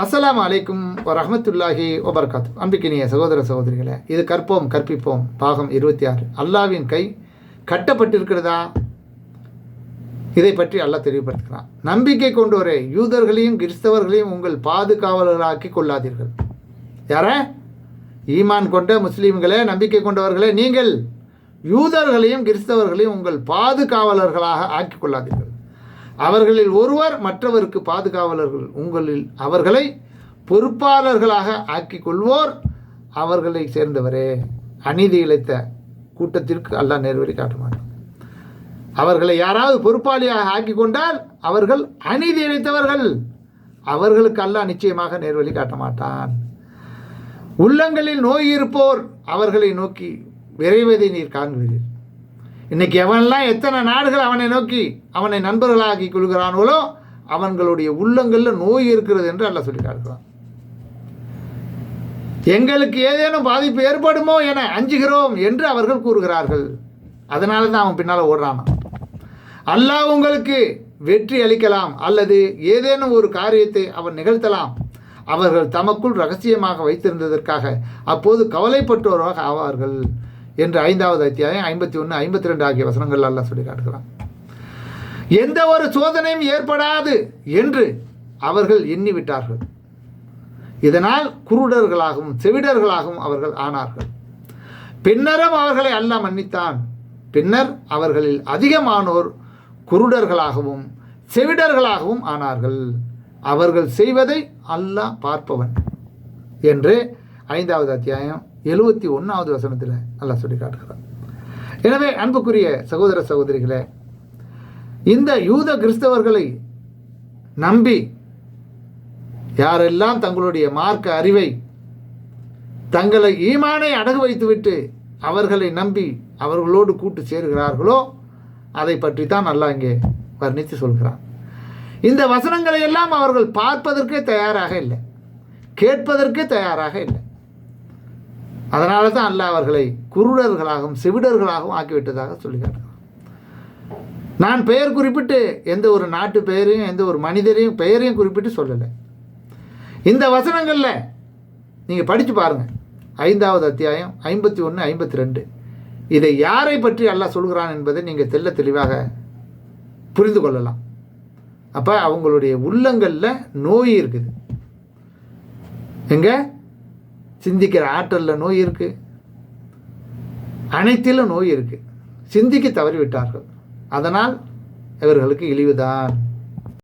அஸ்லாம் அலைக்கும் வரமத்துல்லாஹி ஒபர்காத் அன்பிக்கினிய சகோதர சகோதரிகளே இது கற்போம் கற்பிப்போம் பாகம் இருபத்தி ஆறு அல்லாவின் கை கட்டப்பட்டிருக்கிறதா? இதை பற்றி அல்லாஹ் தெளிவுபடுத்துகிறான். நம்பிக்கை கொண்டோரே யூதர்களையும் கிறிஸ்தவர்களையும் உங்கள் பாதுகாவலர்களாக்கி கொள்ளாதீர்கள். யார? ஈமான் கொண்ட முஸ்லீம்களே நம்பிக்கை கொண்டவர்களே நீங்கள் யூதர்களையும் கிறிஸ்தவர்களையும் உங்கள் பாதுகாவலர்களாக ஆக்கிக் கொள்ளாதீர்கள். அவர்களில் ஒருவர் மற்றவருக்கு பாதுகாவலர்கள். உங்களில் அவர்களை பொறுப்பாளர்களாக ஆக்கி கொள்வோர் அவர்களை சேர்ந்தவரே. அநீதி இழைத்த கூட்டத்திற்கு அல்லாஹ் நேர்வழி காட்ட மாட்டான் அவர்களை யாராவது பொறுப்பாளியாக ஆக்கி கொண்டால் அவர்கள் அநீதி இழைத்தவர்கள். அவர்களுக்கு அல்லாஹ் நிச்சயமாக நேர்வழி காட்ட மாட்டான் உள்ளங்களில் நோய் இருப்போர் அவர்களை நோக்கி விரைவதை நீர் காண்கிறீர் இன்னைக்கு எவன்லாம் எத்தனை நாடுகள் அவனை நோக்கி அவனை நண்பர்களாக்கி கொள்கிறானோ அவன்களுடைய உள்ளங்களில் நோய் இருக்கிறது என்று அல்ல சொல்லி காட்டுறான் எங்களுக்கு ஏதேனும் பாதிப்பு ஏற்படுமோ என அஞ்சுகிறோம் என்று அவர்கள் கூறுகிறார்கள். அதனால தான் அவன் பின்னால் ஓடுறான் அல்லாஹ் உங்களுக்கு வெற்றி அளிக்கலாம் அல்லது ஏதேனும் ஒரு காரியத்தை அவன் நிகழ்த்தலாம். அவர்கள் தமக்குள் ரகசியமாக வைத்திருந்ததற்காக அப்போது கவலைப்பட்டோராக ஆவார்கள். என்று ஐந்தாவது அத்தியாயம் ஐம்பத்தி ஒன்று ஐம்பத்தி ரெண்டு ஆகிய வசனங்கள் எல்லாம் சொல்லி காட்டுகிறான். எந்த ஒரு சோதனையும் ஏற்படாது என்று அவர்கள் எண்ணிவிட்டார்கள். இதனால் குருடர்களாகவும் செவிடர்களாகவும் அவர்கள் ஆனார்கள். பின்னரும் அவர்களை அல்ல மன்னித்தான். பின்னர் அவர்களில் அதிகமானோர் குருடர்களாகவும் செவிடர்களாகவும் ஆனார்கள். அவர்கள் செய்வதை அல்லாஹ் பார்ப்பவன். என்று ஐந்தாவது அத்தியாயம் எழுபத்தி ஒன்றாவது வசனத்தில் நல்லா சொல்லி காட்டுகிறார் எனவே அன்புக்குரிய சகோதர சகோதரிகளே இந்த யூத கிறிஸ்தவர்களை நம்பி யாரெல்லாம் தங்களுடைய மார்க்க அறிவை தங்களை ஈமானை அடகு வைத்துவிட்டு அவர்களை நம்பி அவர்களோடு கூட்டு சேர்கிறார்களோ அதை பற்றி தான் நல்லா இங்கே வர்ணித்து சொல்கிறான். இந்த வசனங்களை எல்லாம் அவர்கள் பார்ப்பதற்கே தயாராக இல்லை கேட்பதற்கே தயாராக இல்லை. அதனால தான் அல்லாஹ் அவர்களை குருடர்களாகவும் செவிடர்களாகவும் ஆக்கிவிட்டதாக சொல்லுகிறார் நான் பெயர் குறிப்பிட்டு எந்த ஒரு நாட்டு பெயரையும் எந்த ஒரு மனிதரையும் பெயரையும் குறிப்பிட்டு சொல்லலை. இந்த வசனங்களில் நீங்கள் படித்து பாருங்கள் ஐந்தாவது அத்தியாயம் ஐம்பத்தி ஒன்று ஐம்பத்தி ரெண்டு. இதை யாரை பற்றி அல்லாஹ் சொல்கிறான் என்பதை நீங்கள் தெல்ல தெளிவாக புரிந்து கொள்ளலாம். அப்போ அவங்களுடைய உள்ளங்களில் நோய் இருக்குது. எங்கே? சிந்திக்கிற ஆற்றலில் நோய் இருக்குது அனைத்திலும் நோய் இருக்குது சிந்திக்க தவறிவிட்டார்கள். அதனால் இவர்களுக்கு இழிவுதான்.